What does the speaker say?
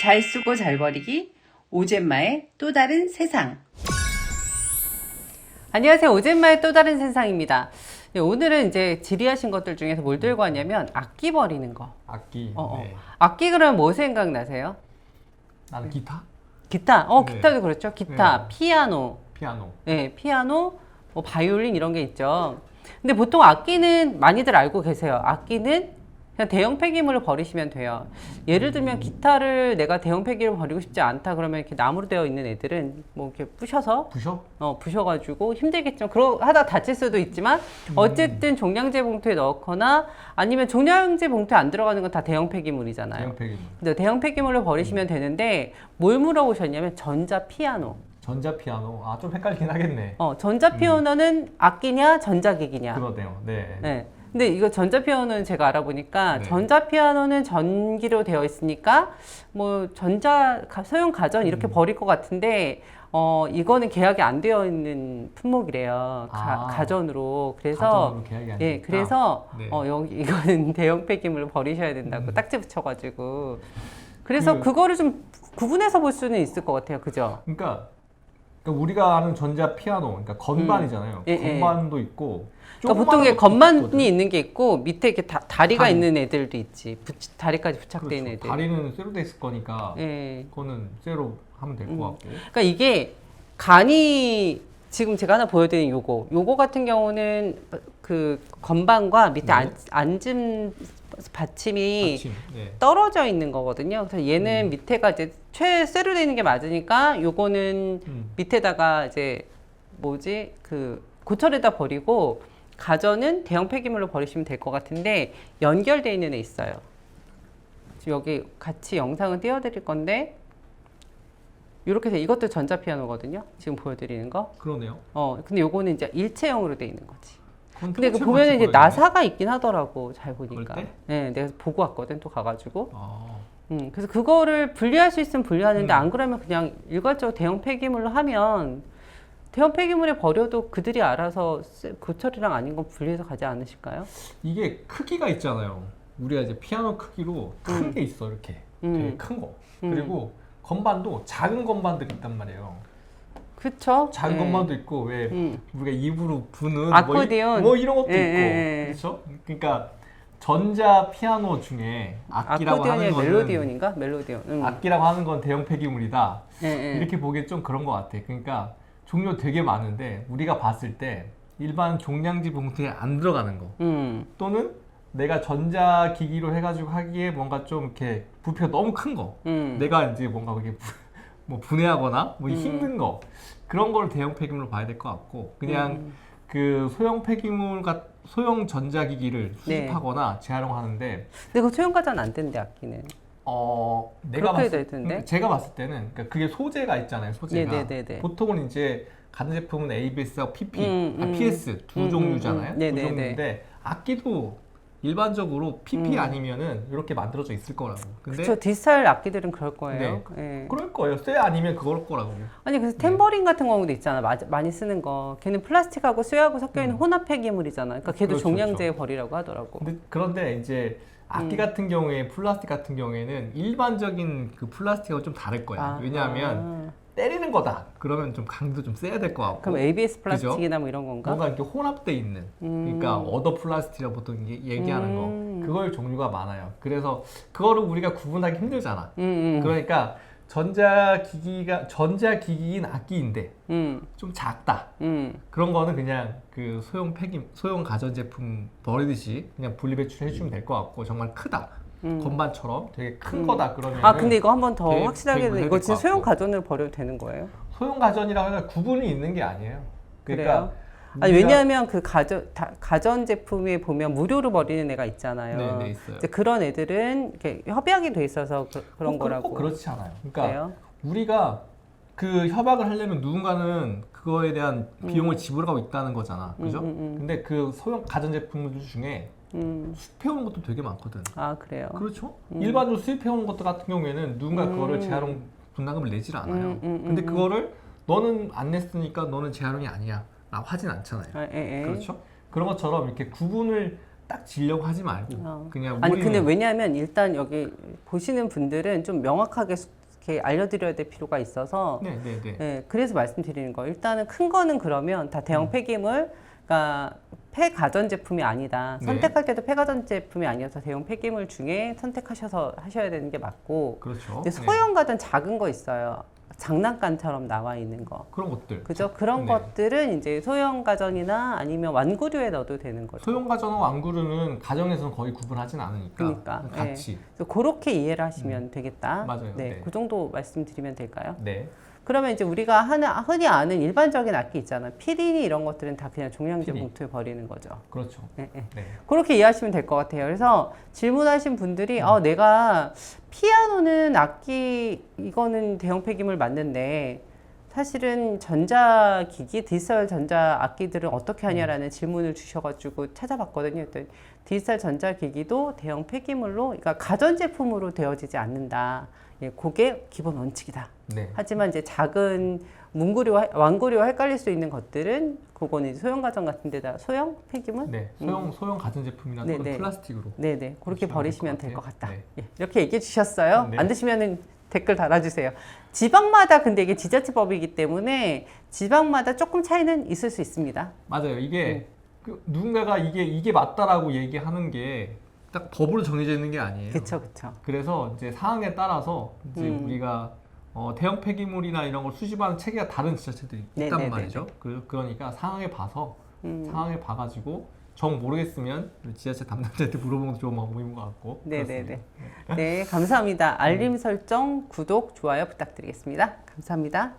잘 쓰고 잘 버리기 오젠마의 또 다른 세상 안녕하세요. 오젠마의 또 다른 세상입니다. 네, 오늘은 이제 질의하신 것들 중에서 뭘 들고 왔냐면 악기 버리는 거. 악기. 어, 어. 네. 악기 그러면 뭐 생각나세요? 나는 기타, 기타. 어, 네. 기타도 그렇죠. 기타, 네. 피아노. 피아노. 네, 피아노, 뭐 바이올린 이런 게 있죠. 근데 보통 악기는 많이들 알고 계세요. 악기는 그냥 대형 폐기물을 버리시면 돼요. 예를 들면 기타를 내가 대형 폐기를 버리고 싶지 않다 그러면 이렇게 나무로 되어 있는 애들은 뭐 이렇게 부셔서 부셔? 어, 부셔가지고 힘들겠지만 그러 하다 다칠 수도 있지만 어쨌든 종량제 봉투에 넣거나 아니면 종량제 봉투에 안 들어가는 건 다 대형 폐기물이잖아요. 대형 폐기물. 근데 대형 폐기물을 버리시면 되는데 뭘 물어보셨냐면 전자 피아노. 전자 피아노. 아, 좀 헷갈리긴 하겠네. 어, 전자 피아노는 악기냐 전자기기냐. 그러네요. 네. 네. 근데 이거 전자 피아노는 제가 알아보니까 네. 전자 피아노는 전기로 되어 있으니까 뭐 전자 가- 소형 가전 이렇게 음. 버릴 것 같은데 어 이거는 계약이 안 되어 있는 품목이래요. 가, 아. 가 전으로. 그래서 가정으로 계약이 안 예, 되니까. 그래서 네. 어 여기 이거는 대형 폐기물을 버리셔야 된다고 음. 딱지 붙여가지고 그래서 그- 그, 거를 좀 구분해서 볼 수는 있을 것 같아요. 그죠? 그러니까, 그러니까 우리가 아는 전자 피아노, 그러니까 건반이잖아요. 예, 예. 건반도 있고. 그러니까 보통 조그마한 게 것도 건반이 있거든. 있는 게 있고 밑에 이렇게 다, 다리가 다리. 있는 애들도 있지. 부- 다리까지 있는 그렇죠. 애들. 다리는 쇠로 돼 있을 거니까 예. 그거는 쇠로 하면 될것 음. 같고. 그러니까 이게 간이 지금 제가 하나 보여드린 요거 요거 같은 경우는 그 건반과 밑에 네. 안, 앉은 받침이 받침. 네. 떨어져 있는 거거든요. 그래서 얘는 음. 밑에가 이제 최쇠로 되어 있는 게 맞으니까 요거는 음. 밑에다가 이제 뭐지 그 고철에다 버리고 가전은 대형 폐기물로 버리시면 될 것 같은데 연결돼 있는 애 있어요. 여기 같이 영상을 띄워드릴 건데 이렇게 해서 이것도 전자 피아노거든요. 지금 보여드리는 거. 그러네요. 어 근데 요거는 이제 일체형으로 돼 있는 거지. 근데 그 같이 이제. 나사가 있긴 하더라고 잘 보니까. 네, 내가 보고 왔거든 또 가가지고. 아, 음, 그래서 그거를 분리할 수 있으면 분리하는데 음. 안 그러면 그냥 일괄적으로 대형 폐기물로 하면 대형 폐기물에 버려도 그들이 알아서 쓰- 고철이랑 아닌 건 분리해서 가지 않으실까요? 이게 크기가 있잖아요. 우리가 이제 피아노 크기로 큰 음. 게 있어 이렇게 음. 되게 큰 거. 음. 그리고 건반도 작은 건반들이 있단 말이에요. 그쵸? 작은 예. 건반도 있고 왜 음. 우리가 입으로 부는 아코디언. 뭐, 이, 뭐 이런 것도 예, 있고 예, 예. 그렇죠? 그러니까 전자 피아노 중에 악기라고 아코디언이 하는 거는 멜로디온인가? 멜로디온. 음. 악기라고 하는 건 대형 폐기물이다. 예, 예. 이렇게 보기엔 좀 그런 것 같아. 그러니까 종류 되게 많은데 우리가 봤을 때 일반 종량지 봉투에 안 들어가는 거 음. 또는 내가 전자기기로 해가지고 하기에 뭔가 좀 이렇게 부피가 너무 큰 거. 음. 내가 이제 뭔가 그게 부- 뭐 분해하거나 뭐 음. 힘든 거 그런 걸 대형 폐기물로 봐야 될 것 같고 그냥 음. 그 소형 폐기물 같 소형 전자기기를 네. 수집하거나 재활용하는데 근데 그 소형 가전 안 된대 악기는. 어 내가 그렇게 봤을 될 텐데? 음, 제가 봤을 때는 그러니까 그게 소재가 있잖아요 소재가 네네네네. 보통은 이제 가전 제품은 ABS하고 PP, 음, 아, 음. PS 두 음, 음, 종류잖아요. 음. 두 네네네. 종류인데 악기도 일반적으로 PP 음. 아니면은 이렇게 만들어져 있을 거라고. 근데 그쵸 디지털 악기들은 그럴 거예요. 예. 그럴 거예요. 쇠 아니면 그럴 거라고. 아니 그래서 네. 템버린 같은 경우도 있잖아 마- 많이 쓰는 거 걔는 플라스틱하고 쇠하고 섞여 있는 음. 혼합 폐기물이잖아 그러니까 걔도 그렇죠, 종량제에 버리라고 하더라고 근데 그런데 이제 악기 음. 같은 경우에 플라스틱 같은 경우에는 일반적인 그 플라스틱하고 좀 다를 거야. 아, 왜냐하면 때리는 거다. 그러면 좀 강도 좀 세야 될 것 같고. 그럼 ABS 그죠? 플라스틱이나 뭐 이런 건가? 뭔가 이렇게 혼합돼 있는. 음. 그러니까 어더 플라스틱이라 보통 얘기하는 음. 거. 그걸 종류가 많아요. 그래서 그거를 우리가 구분하기 힘들잖아. 음, 음, 그러니까 전자기기가 전자기기인 악기인데 음, 좀 작다. 음. 그런 거는 그냥 그 소형 폐기 소형 가전제품 버리듯이 그냥 분리배출 해 주면 될 것 같고 정말 크다 음. 건반처럼 되게 큰 음. 거다 그러면 아 근데 이거 한 번 더 되게 확실하게 되게 이거 진짜 소형. 가전을 버려도 되는 거예요? 소형 가전이라고 해서 구분이 있는 게 아니에요. 그러니까 아니 우리가- 왜냐하면 그 가전 다, 가전 제품에 보면 무료로 버리는 애가 있잖아요. 네, 네, 있어요. 이제 그런 애들은 이렇게 협약이 돼 있어서 그, 런 꼭, 거라고. 꼭 그렇지 않아요. 그러니까 그래요? 우리가 그 협약을 하려면 누군가는 그거에 대한 비용을 지불하고 있다는 거잖아. 그죠? 음, 음, 음. 근데 그 소형 가전제품 들 중에 음. 수입해오는 것도 되게 많거든. 아 그래요. 그렇죠? 음. 일반적으로 수입해오는 것들 같은 경우에는 누군가 음. 그거를 재활용 분담금을 내질 않아요. 음, 음, 근데 음, 그거를 너는 안 냈으니까 너는 재활용이 아니야. 라고 하진 않잖아요. 아, 예, 예. 그렇죠? 그런 것처럼 이렇게 구분을 딱 지려고 하지 말고 어. 그냥 아니 근데 왜냐하면 일단 여기 보시는 분들은 좀 명확하게 수- 이렇게 알려드려야 될 필요가 있어서 네, 네, 네. 네, 그래서 말씀드리는 거예요. 일단은 큰 거는 그러면 다 음. 대형 폐기물, 그러니까 폐가전 제품이 아니다. 네. 선택할 때도 폐가전 제품이 아니어서 대형 폐기물 중에 선택하셔서 하셔야 되는 게 맞고. 그렇죠. 근데 네. 소형 가전 작은 거 있어요. 장난감처럼 나와 있는 거. 그런 것들. 그죠? 그런 네. 것들은 이제 소형 가전이나 아니면 완구류에 넣어도 되는 거죠. 소형 가전과 왕구르는 가정에서는 거의 구분하진 않으니까 그러니까, 같이. 그래서 그렇게 이해를 하시면 되겠다. 음. 맞아요. 네, 네. 그 정도 말씀드리면 될까요? 네. 그러면 이제 우리가 하는, 흔히 아는 일반적인 악기 있잖아요. 피리니 이런 것들은 다 그냥 종량제 피리. 봉투에 버리는 거죠. 그렇죠. 네, 네. 네. 그렇게 이해하시면 될 것 같아요. 그래서 질문하신 분들이 어, 내가 피아노는 악기 이거는 대형 폐기물 맞는데 사실은 전자기기 디지털 전자 악기들은 어떻게 하냐라는 질문을 주셔가지고 찾아봤거든요. 그랬더니 디지털 전자기기도 대형 폐기물로 그러니까 가전제품으로 되어지지 않는다. 예, 그게 기본 원칙이다. 네. 하지만 이제 작은 문구류와 완구류와 헷갈릴 수 있는 것들은 그거는 이제 소형 가전 같은 데다 소형 폐기물 네. 소형 소형 가전 제품이나 네, 네. 플라스틱으로. 네 네 그렇게 보시면 버리시면 될것 될것 같다. 같아요. 예, 이렇게 얘기해 주셨어요. 네. 안 드시면은 댓글 달아주세요. 지방마다 근데 이게 지자체법이기 때문에 지방마다 조금 차이는 있을 수 있습니다. 맞아요. 이게 네. 그 누군가가 이게 이게 맞다라고 얘기하는 게 딱 법으로 정해져 있는 게 아니에요. 그쵸 그쵸. 그래서 이제 사항에 따라서 이제 음. 우리가 어, 대형 폐기물이나 이런 걸 수집하는 체계가 다른 지자체들이 있단 네네네네. 말이죠. 그, 그러니까 상황에 봐서 음. 상황에 봐가지고 정 모르겠으면 지하철 담당자한테 물어보는 게 좋은 방법인 것 같고. 네, 네. 네 네네. 네 감사합니다. 알림 네. 설정 구독 좋아요 부탁드리겠습니다. 감사합니다.